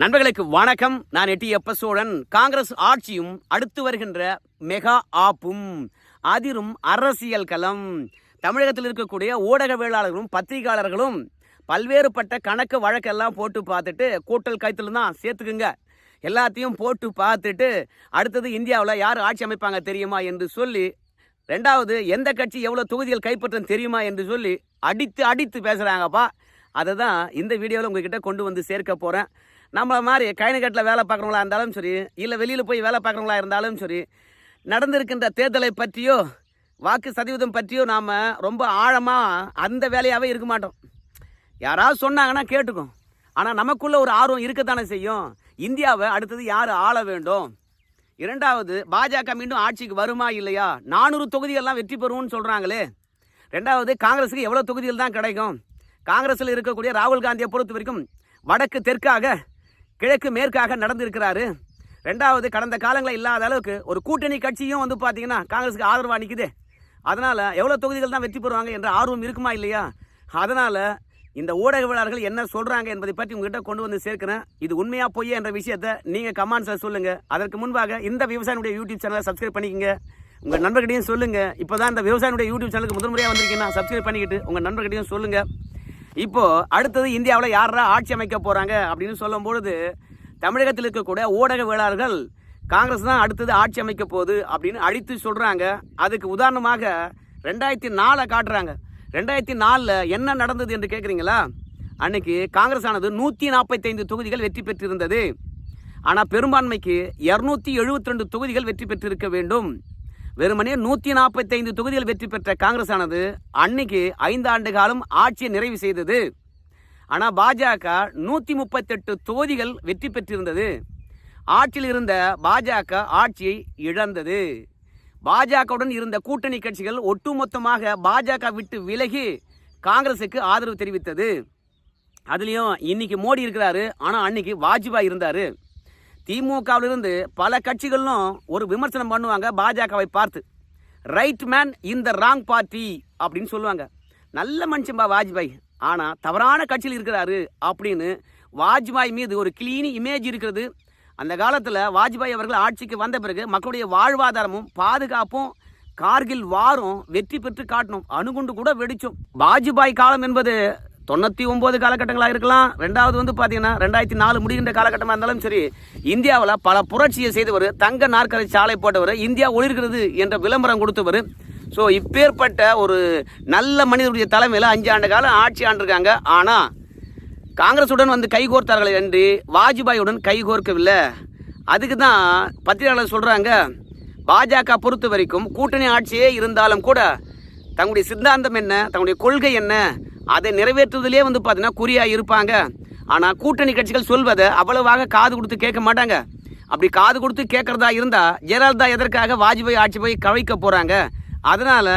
நண்பர்களுக்கு வணக்கம். நான் எட்டி எப்ப சோழன் காங்கிரஸ் ஆட்சியும் அடுத்து வருகின்ற மெகா ஆப்பும் அதிரும் அரசியல் களம். தமிழகத்தில் இருக்கக்கூடிய ஊடகவியலாளர்களும் பத்திரிகையாளர்களும் பல்வேறுபட்ட கணக்கு வழக்கெல்லாம் போட்டு பார்த்துட்டு கூட்டல் கைத்தில் தான் சேர்த்துக்குங்க. எல்லாத்தையும் போட்டு பார்த்துட்டு அடுத்தது இந்தியாவில் யார் ஆட்சி அமைப்பாங்க தெரியுமா என்று சொல்லி ரெண்டாவது எந்த கட்சி எவ்வளோ தொகுதிகள் கைப்பற்றும் தெரியுமா என்று சொல்லி அடித்து அடித்து பேசுகிறாங்கப்பா அதை தான் இந்த வீடியோவில் உங்ககிட்ட கொண்டு வந்து சேர்க்க போகிறேன் நம்மளை மாதிரி கைனகட்டில் வேலை பார்க்குறவங்களா இருந்தாலும் சரி இல்லை வெளியில் போய் வேலை பார்க்குறவங்களா இருந்தாலும் சரி நடந்திருக்கின்ற தேர்தலை பற்றியோ வாக்கு சதவீதம் பற்றியோ நாம் ரொம்ப ஆழமாக அந்த வேலையாகவே இருக்க மாட்டோம். யாராவது சொன்னாங்கன்னா கேட்டுக்கும். ஆனால் நமக்குள்ளே ஒரு ஆர்வம் இருக்கத்தானே செய்யும். இந்தியாவை அடுத்தது யார் ஆள வேண்டும்? இரண்டாவது பாஜக மீண்டும் ஆட்சிக்கு வருமா இல்லையா? நானூறு தொகுதிகள்லாம் வெற்றி பெறுவோம்னு சொல்கிறாங்களே ரெண்டாவது காங்கிரஸுக்கு எவ்வளோ தொகுதிகள் தான் கிடைக்கும்? காங்கிரஸில் இருக்கக்கூடிய ராகுல் காந்தியை பொறுத்த வரைக்கும் வடக்கு தெற்காக கிழக்கு மேற்காக நடந்திருக்கிறாரு. ரெண்டாவது கடந்த காலங்களில் இல்லாத அளவுக்கு ஒரு கூட்டணி கட்சியும் வந்து பார்த்தீங்கன்னா காங்கிரஸுக்கு ஆதரவாக நிற்குது அதனால் எவ்வளோ தொகுதிகள் தான் வெற்றி பெறுவாங்க என்ற ஆர்வம் இருக்குமா இல்லையா? அதனால் இந்த ஊடகவியலாளர்கள் என்ன சொல்கிறாங்க என்பதை பற்றி உங்ககிட்ட கொண்டு வந்து சேர்க்கிறேன். இது உண்மையாக பொய்யா என்ற விஷயத்தை நீங்கள் கமெண்ட்ஸில் சொல்லுங்கள் அதற்கு முன்பாக இந்த விவசாயினுடைய யூடியூப் சேனலை சப்ஸ்கிரைப் பண்ணிக்கங்க. உங்கள் நண்பர்கிட்டையும் சொல்லுங்கள் இப்போ தான் இந்த விவசாயினுடைய யூடியூப் சேனலுக்கு முதல் முறையாக வந்திருக்கீங்கன்னா சப்ஸ்கிரைப் பண்ணிக்கிட்டு உங்கள் நண்பர்கிட்டையும் சொல்லுங்கள் இப்போ அடுத்தது இந்தியாவில் யாரா ஆட்சி அமைக்க போகிறாங்க அப்படின்னு சொல்லும் பொழுது தமிழகத்தில் இருக்கக்கூடிய ஊடகவியலாளர்கள் காங்கிரஸ் தான் அடுத்தது ஆட்சி அமைக்க போகுது அப்படின்னு அழித்து சொல்கிறாங்க அதுக்கு உதாரணமாக ரெண்டாயிரத்தி நாலை காட்டுறாங்க. ரெண்டாயிரத்தி நாலில் என்ன நடந்தது என்று கேட்குறீங்களா அன்னைக்கு காங்கிரஸ் ஆனது நூற்றி நாற்பத்தைந்து தொகுதிகள் வெற்றி பெற்றிருந்தது. ஆனால் பெரும்பான்மைக்கு இரநூத்தி எழுபத்தி ரெண்டு தொகுதிகள் வெற்றி பெற்றிருக்க வேண்டும். வெறுமனே நூற்றி நாற்பத்தைந்து தொகுதிகள் வெற்றி பெற்ற காங்கிரஸ் ஆனது அன்னைக்கு ஐந்து ஆண்டு காலம் ஆட்சியை நிறைவு செய்தது. ஆனால் பாஜக நூற்றி முப்பத்தெட்டு தொகுதிகள் வெற்றி பெற்றிருந்தது. ஆட்சியில் இருந்த பாஜக ஆட்சியை இழந்தது. பாஜகவுடன் இருந்த கூட்டணி கட்சிகள் ஒட்டுமொத்தமாக பாஜக விட்டு விலகி காங்கிரஸுக்கு ஆதரவு தெரிவித்தது. அதுலேயும் இன்னைக்கு மோடி இருக்கிறாரு ஆனால் அன்னைக்கு வாஜ்பாய் இருந்தார். திமுகவிலிருந்து பல கட்சிகளும் ஒரு விமர்சனம் பண்ணுவாங்க பாஜகவை பார்த்து. ரைட் மேன் இந்த ராங் பார்ட்டி அப்படின்னு சொல்லுவாங்க. நல்ல மனுஷன்பா வாஜ்பாய். ஆனால் தவறான கட்சியில் இருக்கிறாரு அப்படின்னு வாஜ்பாய் மீது ஒரு கிளீனி இமேஜ் இருக்கிறது. அந்த காலத்தில் வாஜ்பாய் அவர்கள் ஆட்சிக்கு வந்த பிறகு மக்களுடைய வாழ்வாதாரமும் பாதுகாப்பும் கார்கில் வாரம் வெற்றி பெற்று காட்டணும். அணுகுண்டு கூட வெடிச்சோம். வாஜ்பாய் காலம் என்பது தொண்ணூற்றி ஒம்பது காலகட்டங்களாக இருக்கலாம். ரெண்டாவது வந்து பார்த்தீங்கன்னா ரெண்டாயிரத்தி நாலு முடிகின்ற காலகட்டமாக இருந்தாலும் சரி இந்தியாவில் பல புரட்சியை செய்தவர் தங்க நாற்கரை சாலை போட்டவர் இந்தியா ஒளிர்கிறது என்ற விளம்பரம் கொடுத்தவர். ஸோ இப்பேற்பட்ட ஒரு நல்ல மனிதனுடைய தலைமையில் அஞ்சு ஆண்டு காலம் ஆட்சி ஆண்டிருக்காங்க. ஆனால் காங்கிரஸுடன் வந்து கைகோர்த்தார்கள் என்று வாஜ்பாயுடன் கைகோர்க்கவில்லை அதுக்கு தான் பத்திரிகையாளர் சொல்கிறாங்க பாஜக பொறுத்த வரைக்கும் கூட்டணி ஆட்சியே இருந்தாலும் கூட தங்களுடைய சித்தாந்தம் என்ன தங்களுடைய கொள்கை என்ன அதை நிறைவேற்றுவதிலே வந்து பார்த்தீங்கன்னா குறியாக இருப்பாங்க. ஆனால் கூட்டணி கட்சிகள் சொல்வதை அவ்வளவாக காது கொடுத்து கேட்க மாட்டாங்க. அப்படி காது கொடுத்து கேட்குறதா இருந்தால் ஜெயலலிதா எதற்காக வாஜ்பாய் ஆட்சி போய் கவிக்க போகிறாங்க அதனால்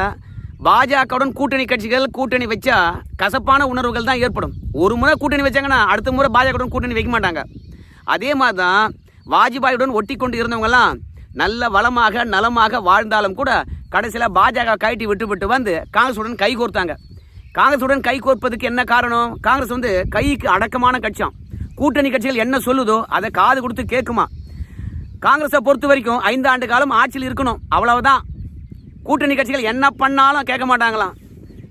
பாஜகவுடன் கூட்டணி கட்சிகள் கூட்டணி வச்சா கசப்பான உணர்வுகள் தான் ஏற்படும். ஒரு முறை கூட்டணி வச்சாங்கன்னா அடுத்த முறை பாஜகவுடன் கூட்டணி வைக்க மாட்டாங்க. அதே மாதிரி தான் வாஜ்பாயுடன் ஒட்டி கொண்டு இருந்தவங்கலாம் நல்ல வளமாக நலமாக வாழ்ந்தாலும் கூட கடைசியில் பாஜக கைட்டி விட்டு விட்டு வந்து காங்கிரஸுடன் கை கோர்த்தாங்க. காங்கிரஸுடன் கை கோர்ப்பதுக்கு என்ன காரணம்? காங்கிரஸ் வந்து கைக்கு அடக்கமான கட்சியாம். கூட்டணி கட்சிகள் என்ன சொல்லுதோ அதை காது கொடுத்து கேட்குமா? காங்கிரஸை பொறுத்த வரைக்கும் ஐந்து ஆண்டு காலம் ஆட்சியில் இருக்கணும். அவ்வளவுதான். கூட்டணி கட்சிகள் என்ன பண்ணாலும் கேட்க மாட்டாங்களாம்.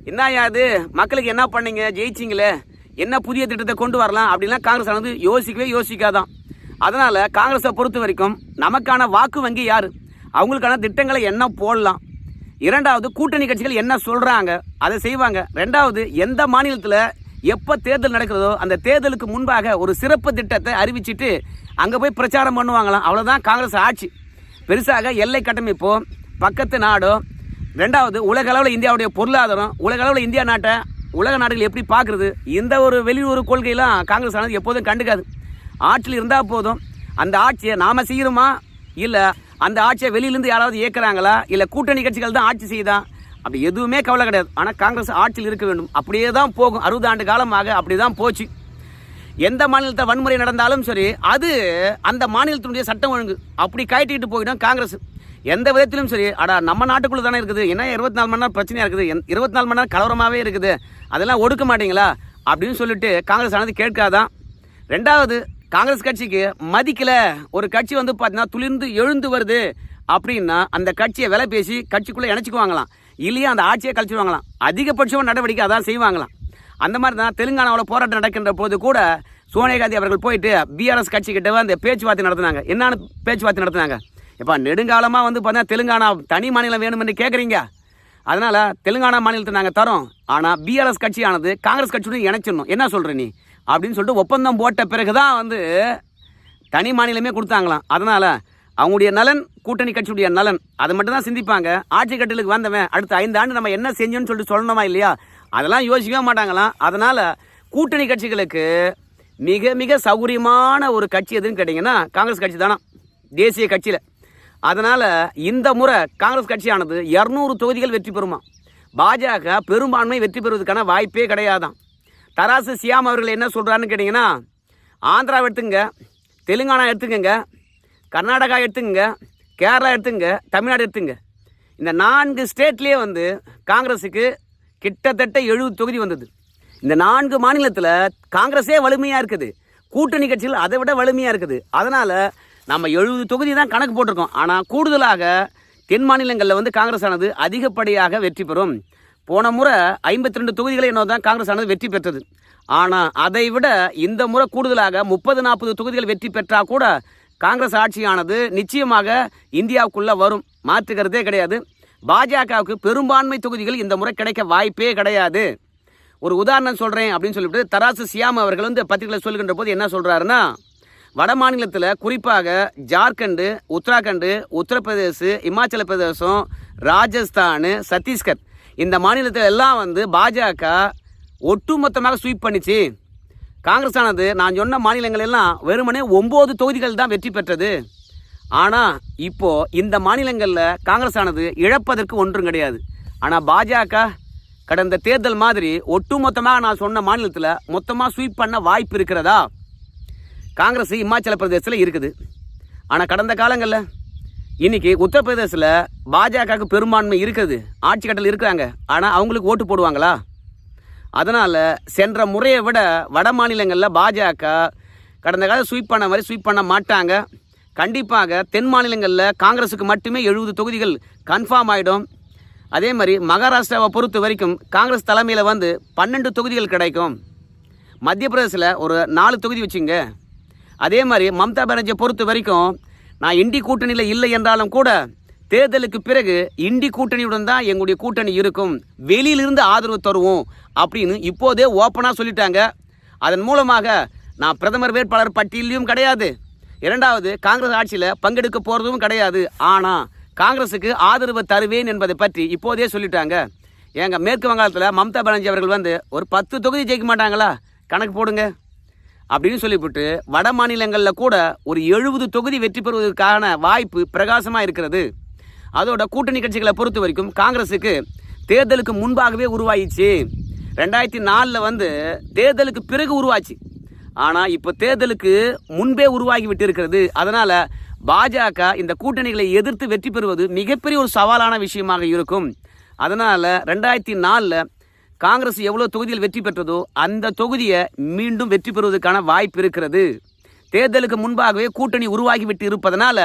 என்னய்யா இது? மக்களுக்கு என்ன பண்ணீங்க? ஜெயிச்சிங்களே. என்ன புதிய திட்டத்தை கொண்டு வரலாம்? அப்படின்லாம் காங்கிரஸ் வந்து யோசிக்கவே யோசிக்காதான் அதனால் காங்கிரஸை பொறுத்த வரைக்கும் நமக்கான வாக்கு வங்கி யார்? அவங்களுக்கான திட்டங்களை என்ன போடலாம்? இரண்டாவது கூட்டணி கட்சிகள் என்ன சொல்கிறாங்க அதை செய்வாங்க. ரெண்டாவது எந்த மாநிலத்தில் எப்போ தேர்தல் நடக்கிறதோ அந்த தேர்தலுக்கு முன்பாக ஒரு சிறப்பு திட்டத்தை அறிவிச்சிட்டு அங்கே போய் பிரச்சாரம் பண்ணுவாங்களாம். அவ்வளோதான் காங்கிரஸ் ஆட்சி. பெருசாக எல்லை கட்டமைப்போ பக்கத்து நாடோ ரெண்டாவது உலக அளவில் இந்தியாவுடைய பொருளாதாரம் உலக அளவில் இந்தியா நாட்டை உலக நாடுகள் எப்படி பார்க்குறது இந்த ஒரு வெளியுறவு கொள்கையெல்லாம் காங்கிரஸ் ஆனது எப்போதும் கண்டுக்காது. ஆட்சியில் இருந்தால் போதும். அந்த ஆட்சியை நாம் செய்கிறோமா இல்லை அந்த ஆட்சியை வெளியிலேருந்து யாராவது இயக்குறாங்களா இல்லை கூட்டணி கட்சிகள் தான் ஆட்சி செய்யுதா அப்படி எதுவுமே கவலை கிடையாது. ஆனால் காங்கிரஸ் ஆட்சியில் இருக்க வேண்டும். அப்படியே தான் போகும். அறுபது ஆண்டு காலமாக அப்படி தான் போச்சு. எந்த மாநிலத்தில் வன்முறை நடந்தாலும் சரி அது அந்த மாநிலத்தினுடைய சட்டம் ஒழுங்கு. அப்படி கட்டிட்டு போயிடும் காங்கிரஸ். எந்த விதத்திலும் சரி அடா நம்ம நாட்டுக்குள்ளே தானே இருக்குது. என்ன இருபத்தி நாலு மணி நேரம் பிரச்சனையாக இருக்குது? என் இருபத்தி நாலு மணி நேரம் கலவரமாகவே இருக்குது. அதெல்லாம் ஒடுக்க மாட்டீங்களா? அப்படின்னு சொல்லிட்டு காங்கிரஸ் ஆனது கேட்காதான். ரெண்டாவது காங்கிரஸ் கட்சிக்கு மதிக்கல. ஒரு கட்சி வந்து பார்த்தீங்கன்னா துளிர்ந்து எழுந்து வருது அப்படின்னா அந்த கட்சியை விலை பேசி கட்சிக்குள்ளே இணைச்சிக்குவாங்களாம். இல்லையா அந்த ஆட்சியை கழிச்சிடுவாங்களாம் அதிகபட்சம் நடவடிக்கை அதான் செய்வாங்களாம். அந்த மாதிரி தான் தெலுங்கானாவில் போராட்டம் நடக்கின்ற போது கூட சோனியா காந்தி அவர்கள் போயிட்டு பிஆர்எஸ் கட்சிக்கிட்ட அந்த வந்து பேச்சுவார்த்தை நடத்தினாங்க. என்னான்னு பேச்சுவார்த்தை நடத்தினாங்க. இப்போ நெடுங்காலமாக வந்து பார்த்தீங்கன்னா தெலுங்கானா தனி மாநிலம் வேணும்னு கேட்குறீங்க அதனால் தெலுங்கானா மாநிலத்தை நாங்கள் தரோம். ஆனால் பிஆர்எஸ் கட்சியானது காங்கிரஸ் கட்சியுடன் இணைச்சிடணும். என்ன சொல்கிற நீ? அப்படின்னு சொல்லிட்டு ஒப்பந்தம் போட்ட பிறகு தான் வந்து தனி மாநிலமே கொடுத்தாங்களாம். அதனால் அவங்களுடைய நலன் கூட்டணி கட்சியுடைய நலன் அதை மட்டும் தான் சிந்திப்பாங்க. ஆட்சி கட்டலுக்கு வந்தவன் அடுத்த ஐந்து ஆண்டு நம்ம என்ன செஞ்சோன்னு சொல்லிட்டு சொல்லணுமா இல்லையா? அதெல்லாம் யோசிக்கவே மாட்டாங்களாம். அதனால் கூட்டணி கட்சிகளுக்கு மிக மிக சௌகரியமான ஒரு கட்சி எதுன்னு கேட்டிங்கன்னா காங்கிரஸ் கட்சி தானா? தேசிய கட்சியில். அதனால் இந்த முறை காங்கிரஸ் கட்சியானது இரநூறு தொகுதிகள் வெற்றி பெறுமா? பாஜக பெரும்பான்மை வெற்றி பெறுவதற்கான வாய்ப்பே கிடையாதான் தராசு சியாம் அவர்கள் என்ன சொல்கிறாருன்னு கேட்டிங்கன்னா ஆந்திரா எடுத்துங்க தெலுங்கானா எடுத்துக்கங்க கர்நாடகா எடுத்துங்க கேரளா எடுத்துங்க தமிழ்நாடு எடுத்துங்க. இந்த நான்கு ஸ்டேட்லேயே வந்து காங்கிரஸுக்கு கிட்டத்தட்ட எழுபது தொகுதி வந்தது. இந்த நான்கு மாநிலத்தில் காங்கிரஸே வலிமையாக இருக்குது. கூட்டணி கட்சிகள் அதை விட வலிமையாக இருக்குது. அதனால் நம்ம எழுபது தொகுதி தான் கணக்கு போட்டிருக்கோம். ஆனால் கூடுதலாக தென் மாநிலங்களில் வந்து காங்கிரஸ் ஆனது அதிகப்படியாக வெற்றி பெறும். போன முறை ஐம்பத்தி ரெண்டு தொகுதிகளை என்ன தான் காங்கிரஸ் ஆனது வெற்றி பெற்றது. ஆனால் அதை விட இந்த முறை கூடுதலாக முப்பது நாற்பது தொகுதிகள் வெற்றி பெற்றால் கூட காங்கிரஸ் ஆட்சியானது நிச்சயமாக இந்தியாவுக்குள்ளே வரும். மாற்றுக்கிறதே கிடையாது. பாஜகவுக்கு பெரும்பான்மை தொகுதிகள் இந்த முறை கிடைக்க வாய்ப்பே கிடையாது. ஒரு உதாரணம் சொல்கிறேன் அப்படின்னு சொல்லிட்டு தராசு சியாம் அவர்கள் வந்து பத்திரிகையில் சொல்கின்ற போது என்ன சொல்கிறாருன்னா வட மாநிலத்தில் குறிப்பாக ஜார்க்கண்டு உத்தராகண்டு உத்தரப்பிரதேசு இமாச்சல பிரதேசம் ராஜஸ்தான் சத்தீஸ்கர் இந்த மாநிலத்தில் எல்லாம் வந்து பாஜக ஒட்டுமொத்தமாக ஸ்வீப் பண்ணிச்சு. காங்கிரஸ் ஆனது நான் சொன்ன மாநிலங்கள் எல்லாம் வெறுமனே ஒம்பது தொகுதிகள் தான் வெற்றி பெற்றது. ஆனால் இப்போ இந்த மாநிலங்களில் காங்கிரஸ் ஆனது இழப்பதற்கு ஒன்றும் கிடையாது. ஆனால் பாஜக கடந்த தேர்தல் மாதிரி ஒட்டுமொத்தமாக நான் சொன்ன மாநிலத்தில் மொத்தமாக ஸ்வீப் பண்ண வாய்ப்பு இருக்கிறதா? காங்கிரஸ் இமாச்சல பிரதேசத்தில் இருக்குது. ஆனால் கடந்த காலங்களில் இன்னைக்கு உத்தரப்பிரதேசில் பாஜகவுக்கு பெரும்பான்மை இருக்குது. ஆட்சி கட்டல் இருக்கிறாங்க. ஆனால் அவங்களுக்கு ஓட்டு போடுவாங்களா? அதனால் சென்ற முறையை விட வட மாநிலங்களில் பாஜக கடந்த காலம் ஸ்வீப் பண்ண மாதிரி ஸ்வீப் பண்ண மாட்டாங்க. கண்டிப்பாக தென் மாநிலங்களில் காங்கிரஸுக்கு மட்டுமே எழுபது தொகுதிகள் கன்ஃபார்ம் ஆகிடும் அதே மாதிரி மகாராஷ்டிராவை பொறுத்த வரைக்கும் காங்கிரஸ் தலைமையில் வந்து பன்னெண்டு தொகுதிகள் கிடைக்கும். மத்திய பிரதேசில் ஒரு நாலு தொகுதி வச்சுங்க. அதே மாதிரி மம்தா பானர்ஜியை பொறுத்த வரைக்கும் நான் இண்டி கூட்டணியில் இல்லை என்றாலும் கூட தேர்தலுக்கு பிறகு இண்டி கூட்டணியுடன் தான் எங்களுடைய கூட்டணி இருக்கும். வெளியிலிருந்து ஆதரவு தருவோம் அப்படின்னு இப்போதே ஓப்பனாக சொல்லிட்டாங்க. அதன் மூலமாக நான் பிரதமர் வேட்பாளர் பட்டியலையும் கிடையாது. இரண்டாவது காங்கிரஸ் ஆட்சியில் பங்கெடுக்க போகிறதும் கிடையாது. ஆனால் காங்கிரஸுக்கு ஆதரவு தருவேன் என்பதை பற்றி இப்போதே சொல்லிட்டாங்க. ஏங்க மேற்கு வங்காளத்தில் மம்தா பானர்ஜி அவர்கள் வந்து ஒரு பத்து தொகுதி ஜெயிக்க மாட்டாங்களா? கணக்கு போடுங்க. அப்படின்னு சொல்லிவிட்டு வட மாநிலங்களில் கூட ஒரு எழுபது தொகுதி வெற்றி பெறுவதற்கான வாய்ப்பு பிரகாசமாக இருக்கிறது. அதோட கூட்டணி கட்சிகளை பொறுத்த வரைக்கும் காங்கிரஸுக்கு தேர்தலுக்கு முன்பாகவே உருவாயிடுச்சு. ரெண்டாயிரத்தி நாலில் வந்து தேர்தலுக்கு பிறகு உருவாச்சு. ஆனால் இப்போ தேர்தலுக்கு முன்பே உருவாகி விட்டு இருக்கிறது அதனால் பாஜக இந்த கூட்டணிகளை எதிர்த்து வெற்றி பெறுவது மிகப்பெரிய ஒரு சவாலான விஷயமாக இருக்கும். அதனால் ரெண்டாயிரத்தி நாலில் காங்கிரஸ் எவ்வளோ தொகுதியில் வெற்றி பெற்றதோ அந்த தொகுதியை மீண்டும் வெற்றி பெறுவதற்கான வாய்ப்பு இருக்கிறது. தேர்தலுக்கு முன்பாகவே கூட்டணி உருவாகிவிட்டு இருப்பதனால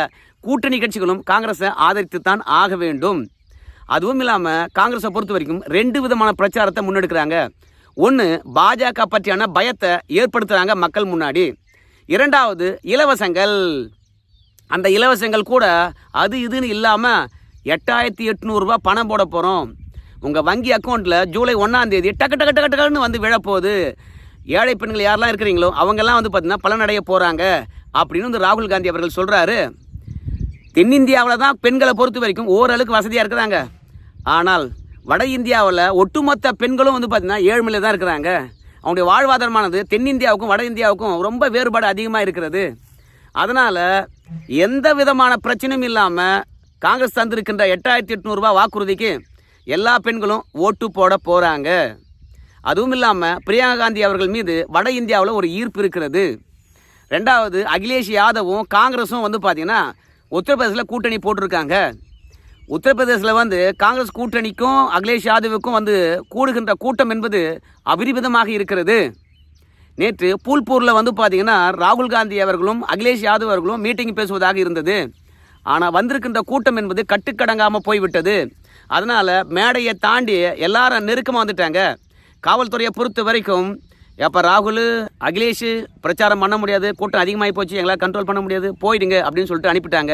கூட்டணி கட்சிகளும் காங்கிரஸை ஆதரித்துத்தான் ஆக வேண்டும். அதுவும் இல்லாமல் காங்கிரஸை பொறுத்த வரைக்கும் ரெண்டு விதமான பிரச்சாரத்தை முன்னெடுக்கிறாங்க. ஒன்று பாஜக பற்றியான பயத்தை ஏற்படுத்துகிறாங்க மக்கள் முன்னாடி. இரண்டாவது இலவசங்கள். அந்த இலவசங்கள் கூட அது இதுன்னு இல்லாமல் எட்டாயிரத்தி எட்நூறுரூவா பணம் போட போகிறோம் உங்கள் வங்கி அக்கௌண்ட்டில் ஜூலை ஒன்றாம் தேதி டக்கு டக்கு டக்கு டக்குன்னு வந்து விழப்போகுது. ஏழை பெண்கள் யாரெல்லாம் இருக்கிறீங்களோ அவங்கெல்லாம் வந்து பார்த்தீங்கன்னா பலனடைய போகிறாங்க அப்படின்னு வந்து ராகுல் காந்தி அவர்கள் சொல்கிறாரு தென்னிந்தியாவில் தான் பெண்களை பொறுத்த வரைக்கும் ஓரளவுக்கு வசதியாக இருக்கிறாங்க. ஆனால் வட இந்தியாவில் ஒட்டுமொத்த பெண்களும் வந்து பார்த்திங்கன்னா ஏழ்மையில் தான் இருக்கிறாங்க. அவங்களுடைய வாழ்வாதாரமானது தென்னிந்தியாவுக்கும் வட இந்தியாவுக்கும் ரொம்ப வேறுபாடு அதிகமாக இருக்கிறது. அதனால் எந்த விதமான பிரச்சனையும் இல்லாமல் காங்கிரஸ் தந்திருக்கின்ற எட்டாயிரத்தி எட்நூறுபா வாக்குறுதிக்கு எல்லா பெண்களும் ஓட்டு போட போகிறாங்க அதுவும் இல்லாமல் பிரியங்கா காந்தி அவர்கள் மீது வட இந்தியாவில் ஒரு ஈர்ப்பு இருக்கிறது. ரெண்டாவது அகிலேஷ் யாதவும் காங்கிரஸும் வந்து பார்த்தீங்கன்னா உத்தரப்பிரதேசில் கூட்டணி போட்டிருக்காங்க. உத்தரப்பிரதேசில் வந்து காங்கிரஸ் கூட்டணிக்கும் அகிலேஷ் யாதவுக்கும் வந்து கூடுகின்ற கூட்டம் என்பது அபரிமிதமாக இருக்கிறது. நேற்று பூல்பூரில் வந்து பார்த்தீங்கன்னா ராகுல் காந்தி அவர்களும் அகிலேஷ் யாதவ் அவர்களும் மீட்டிங் பேசுவதாக இருந்தது. ஆனால் வந்திருக்கின்ற கூட்டம் என்பது கட்டுக்கடங்காமல் போய்விட்டது. அதனால் மேடையை தாண்டி எல்லாரும் நெருக்கமாக வந்துட்டாங்க. காவல்துறையை பொறுத்த வரைக்கும் எப்போ ராகுல் அகிலேஷ் பிரச்சாரம் பண்ண முடியாது கூட்டம் அதிகமாகி போச்சு எங்களால் கண்ட்ரோல் பண்ண முடியாது போயிடுங்க அப்படின்னு சொல்லிட்டு அனுப்பிட்டாங்க.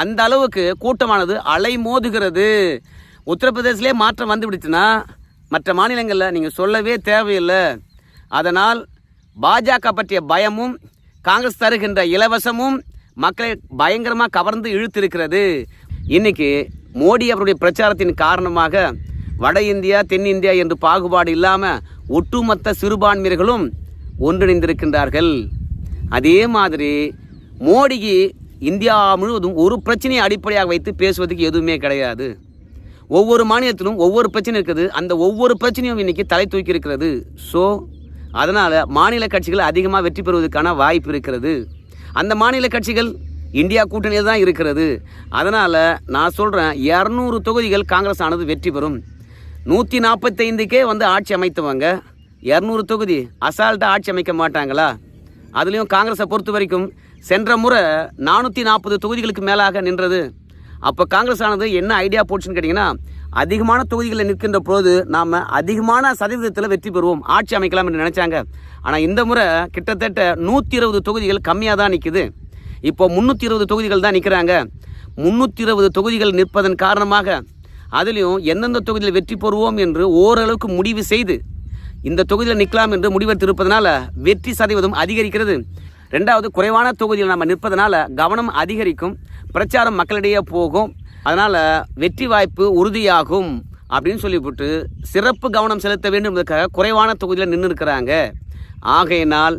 அந்த அளவுக்கு கூட்டமானது அலை மோதுகிறது. உத்தரப்பிரதேசிலே மாற்றம் வந்து விடுச்சுன்னா மற்ற மாநிலங்களில் நீங்கள் சொல்லவே தேவையில்லை. அதனால் பாஜக பற்றிய பயமும் காங்கிரஸ் தருகின்ற இலவசமும் மக்களை பயங்கரமாக கவர்ந்து இழுத்திருக்கிறது. இன்னைக்கு மோடி அவருடைய பிரச்சாரத்தின் காரணமாக வட இந்தியா தென்னிந்தியா என்று பாகுபாடு இல்லாமல் ஒட்டுமொத்த சிறுபான்மையர்களும் ஒன்றிணைந்திருக்கின்றார்கள். அதே மாதிரி மோடிக்கு இந்தியா முழுவதும் ஒரு பிரச்சனையை அடிப்படையாக வைத்து பேசுவதற்கு எதுவுமே கிடையாது. ஒவ்வொரு மாநிலத்திலும் ஒவ்வொரு பிரச்சனை இருக்குது. அந்த ஒவ்வொரு பிரச்சனையும் இன்றைக்கி தலை தூக்கி இருக்கிறது. ஸோ அதனால் மாநில கட்சிகள் அதிகமாக வெற்றி பெறுவதற்கான வாய்ப்பு இருக்கிறது. அந்த மாநில கட்சிகள் இந்தியா கூட்டணியில் தான் இருக்கிறது. அதனால் நான் சொல்கிறேன் இரநூறு தொகுதிகள் காங்கிரஸ் ஆனது வெற்றி பெறும். நூற்றி நாற்பத்தைந்துக்கே வந்து ஆட்சி அமைத்தவங்க இரநூறு தொகுதி அசால்ட்டாக ஆட்சி அமைக்க மாட்டாங்களா? அதுலேயும் காங்கிரஸை பொறுத்த வரைக்கும் சென்ற முறை நானூற்றி நாற்பது தொகுதிகளுக்கு மேலாக நின்றது. அப்போ காங்கிரஸ் ஆனது என்ன ஐடியா போச்சுன்னு கேட்டிங்கன்னா அதிகமான தொகுதிகளில் நிற்கின்ற போது நாம் அதிகமான சதவீதத்தில் வெற்றி பெறுவோம் ஆட்சி அமைக்கலாம் என்று நினச்சாங்க. ஆனால் இந்த முறை கிட்டத்தட்ட நூற்றி இருபது தொகுதிகள் கம்மியாக தான் நிற்குது இப்போ முந்நூற்றி இருபது தொகுதிகள் தான் நிற்கிறாங்க முந்நூற்றி இருபது தொகுதிகள் நிற்பதன் காரணமாக அதுலேயும் எந்தெந்த தொகுதியில் வெற்றி பெறுவோம் என்று ஓரளவுக்கு முடிவு செய்து இந்த தொகுதியில் நிற்கலாம் என்று முடிவெடுத்திருப்பதனால வெற்றி சதவீதம் அதிகரிக்கிறது. ரெண்டாவது குறைவான தொகுதியில் நம்ம நிற்பதனால கவனம் அதிகரிக்கும் பிரச்சாரம் மக்களிடையே போகும். அதனால் வெற்றி வாய்ப்பு உறுதியாகும் அப்படின்னு சொல்லிவிட்டு சிறப்பு கவனம் செலுத்த வேண்டும். என்பதற்காக குறைவான தொகுதியில் நின்று இருக்கிறாங்க ஆகையினால்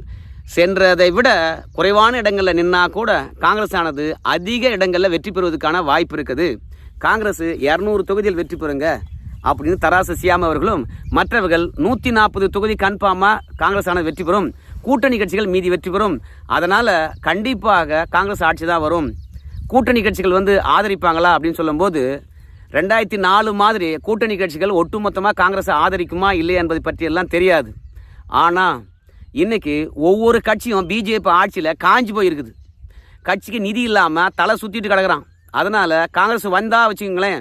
சென்றதை விட குறைவான இடங்களில் நின்னா கூட காங்கிரஸ் ஆனது அதிக இடங்களில் வெற்றி பெறுவதற்கான வாய்ப்பு இருக்குது. காங்கிரஸ் இரநூறு தொகுதியில் வெற்றி பெறுங்க. அப்படின்னு தராசு சியாம் அவர்களும் மற்றவர்கள் நூற்றி நாற்பது தொகுதி கன்ஃபார்மாக காங்கிரஸ் ஆனது வெற்றி பெறும். கூட்டணி கட்சிகள் மீதி வெற்றி பெறும். அதனால் கண்டிப்பாக காங்கிரஸ் ஆட்சி தான் வரும். கூட்டணி கட்சிகள் வந்து ஆதரிப்பாங்களா அப்படின்னு சொல்லும்போது ரெண்டாயிரத்தி நாலு மாதிரி கூட்டணி கட்சிகள் ஒட்டுமொத்தமாக காங்கிரஸை ஆதரிக்குமா இல்லையா என்பதை பற்றியெல்லாம் தெரியாது. ஆனால் இன்றைக்கி ஒவ்வொரு கட்சியும் பிஜேபி ஆட்சியில் காஞ்சி போயிருக்குது. கட்சிக்கு நிதி இல்லாமல் தலை சுற்றிட்டு கிடக்குறான். அதனால் காங்கிரஸ் வந்தால் வச்சுக்கோங்களேன்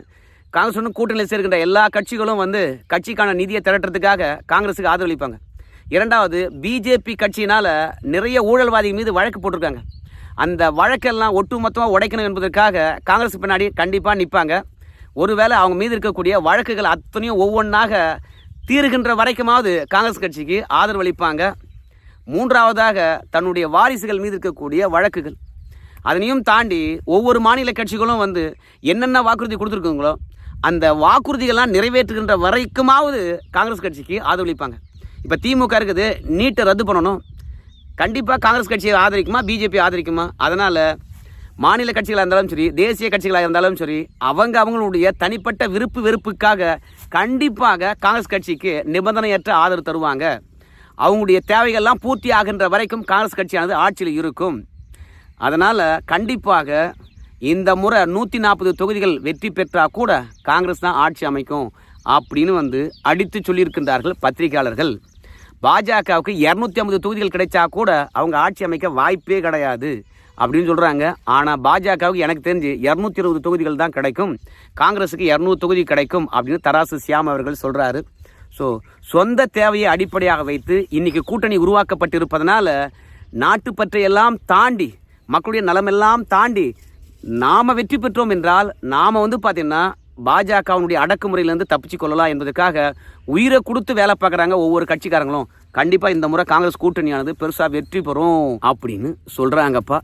காங்கிரஸ் ஒன்று கூட்டணியில் சேர்க்கின்ற எல்லா கட்சிகளும் வந்து கட்சிக்கான நிதியை திரட்டுறதுக்காக காங்கிரஸுக்கு ஆதரவளிப்பாங்க. இரண்டாவது பிஜேபி கட்சியினால் நிறைய ஊழல்வாதிகள் மீது வழக்கு போட்டிருக்காங்க. அந்த வழக்கெல்லாம் ஒட்டுமொத்தமாக உடைக்கணும் என்பதற்காக காங்கிரஸ் பின்னாடி கண்டிப்பாக நிற்பாங்க ஒருவேளை அவங்க மீது இருக்கக்கூடிய வழக்குகள் அத்தனையும் ஒவ்வொன்றாக தீருகின்ற வரைக்குமாவது காங்கிரஸ் கட்சிக்கு ஆதரவு அளிப்பாங்க மூன்றாவதாக தன்னுடைய வாரிசுகள் மீது இருக்கக்கூடிய வழக்குகள். அதனையும் தாண்டி ஒவ்வொரு மாநில கட்சிகளும் வந்து என்னென்ன வாக்குறுதி கொடுத்துருக்குங்களோ அந்த வாக்குறுதிகள்லாம் நிறைவேற்றுகின்ற வரைக்குமாவது காங்கிரஸ் கட்சிக்கு ஆதரவளிப்பாங்க. இப்போ திமுக இருக்குது நீட்டை ரத்து பண்ணணும். கண்டிப்பாக காங்கிரஸ் கட்சியை ஆதரிக்குமா பிஜேபி ஆதரிக்குமா? அதனால் மாநில கட்சிகளாக இருந்தாலும் சரி தேசிய கட்சிகளாக இருந்தாலும் சரி அவங்க அவங்களுடைய தனிப்பட்ட விருப்பு வெறுப்புக்காக கண்டிப்பாக காங்கிரஸ் கட்சிக்கு நிபந்தனையற்ற ஆதரவு தருவாங்க. அவங்களுடைய தேவைகள்லாம் பூர்த்தி ஆகின்ற வரைக்கும் காங்கிரஸ் கட்சியானது ஆட்சியில் இருக்கும். அதனால் கண்டிப்பாக இந்த முறை நூற்றி நாற்பது தொகுதிகள் வெற்றி பெற்றால் கூட காங்கிரஸ் தான் ஆட்சி அமைக்கும் அப்படின்னு வந்து அடித்து சொல்லியிருக்கின்றார்கள் பத்திரிகையாளர்கள். பாஜகவுக்கு இரநூத்தி ஐம்பது தொகுதிகள் கிடைச்சா கூட அவங்க ஆட்சி அமைக்க வாய்ப்பே கிடையாது அப்படின்னு சொல்கிறாங்க ஆனால் பாஜகவுக்கு எனக்கு தெரிஞ்சு இரநூத்தி இருபது தொகுதிகள் தான் கிடைக்கும். காங்கிரஸுக்கு இரநூறு தொகுதி கிடைக்கும் அப்படின்னு தராசு சியாம் அவர்கள் சொல்கிறாரு ஸோ சொந்த தேவையை அடிப்படையாக வைத்து இன்றைக்கி கூட்டணி உருவாக்கப்பட்டிருப்பதனால் நாட்டுப்பற்றையெல்லாம் தாண்டி மக்களுடைய நலமெல்லாம் தாண்டி நாம் வெற்றி பெற்றோம் என்றால் நாம் வந்து பார்த்திங்கன்னா பாஜகவினுடைய அடக்குமுறையிலேருந்து தப்பிச்சு கொள்ளலாம் என்பதற்காக உயிரை கொடுத்து வேலை பார்க்குறாங்க ஒவ்வொரு கட்சிக்காரங்களும். கண்டிப்பாக இந்த முறை காங்கிரஸ் கூட்டணியானது பெருசாக வெற்றி பெறும் அப்படின்னு சொல்கிறாங்கப்பா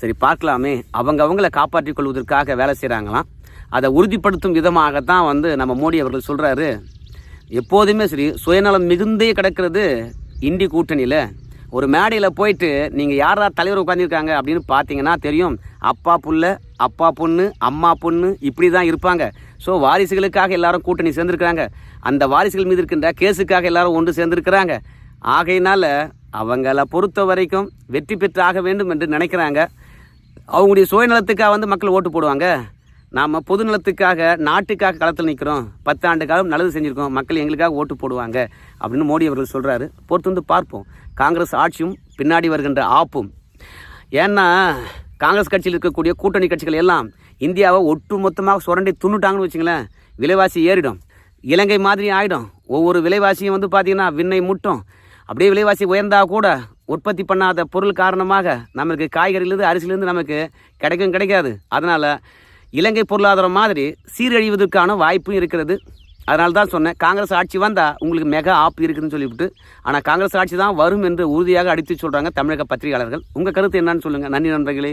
சரி பார்க்கலாமே. அவங்க அவங்கள காப்பாற்றிக் கொள்வதற்காக வேலை செய்கிறாங்களாம் அதை உறுதிப்படுத்தும் விதமாகத்தான் வந்து நம்ம மோடி அவர்கள் சொல்கிறாரு எப்போதுமே சரி சுயநலம் மிகுந்தே கிடக்கிறது இந்தி கூட்டணியில். ஒரு மேடையில் போயிட்டு நீங்கள் யாரா தலைவர் உட்காந்துருக்காங்க அப்படின்னு பார்த்தீங்கன்னா தெரியும். அப்பா புள்ள அப்பா பொண்ணு அம்மா பொண்ணு இப்படி தான் இருப்பாங்க. ஸோ வாரிசுகளுக்காக எல்லாரும் கூட்டணி சேர்ந்துருக்கிறாங்க. அந்த வாரிசுகள் மீது இருக்கின்ற கேஸுக்காக எல்லாரும் ஒன்று சேர்ந்துருக்கிறாங்க. ஆகையினால் அவங்கள பொறுத்த வரைக்கும் வெற்றி பெற்றாக வேண்டும் என்று நினைக்கிறாங்க. அவங்களுடைய சுயநலத்துக்காக வந்து மக்கள் ஓட்டு போடுவாங்க. நாம் பொதுநலத்துக்காக நாட்டுக்காக களத்தில் நிற்கிறோம். பத்து ஆண்டு காலம் நல்லது செஞ்சுருக்கோம். மக்கள் எங்களுக்காக ஓட்டு போடுவாங்க அப்படின்னு மோடி அவர்கள் சொல்கிறாரு பொறுத்து வந்து பார்ப்போம். காங்கிரஸ் ஆட்சியும் பின்னாடி வருகின்ற ஆப்பும். ஏன்னா காங்கிரஸ் கட்சியில் இருக்கக்கூடிய கூட்டணி கட்சிகள் எல்லாம் இந்தியாவை ஒட்டு மொத்தமாக சுரண்டி துண்ணுட்டாங்கன்னு வச்சுங்களேன் விலைவாசி ஏறிடும். இலங்கை மாதிரி ஆகிடும் ஒவ்வொரு விலைவாசியும் வந்து பார்த்திங்கன்னா விண்ணை முட்டும். அப்படியே விலைவாசி உயர்ந்தால் கூட உற்பத்தி பண்ணாத பொருள் காரணமாக நமக்கு காய்கறியிலேருந்து அரிசியிலேருந்து நமக்கு கிடைக்கும் கிடைக்காது. அதனால் இலங்கை பொருளாதாரம் மாதிரி சீரழிவதற்கான வாய்ப்பும் இருக்கிறது. அதனால தான் சொன்னேன் காங்கிரஸ் ஆட்சி வந்தால் உங்களுக்கு மெகா ஆப் இருக்குதுன்னு சொல்லிவிட்டு ஆனால் காங்கிரஸ் ஆட்சி தான் வரும் என்று உறுதியாக அடித்து சொல்கிறாங்க தமிழக பத்திரிகையாளர்கள். உங்கள் கருத்து என்னன்னு சொல்லுங்கள் நன்றி நண்பர்களே.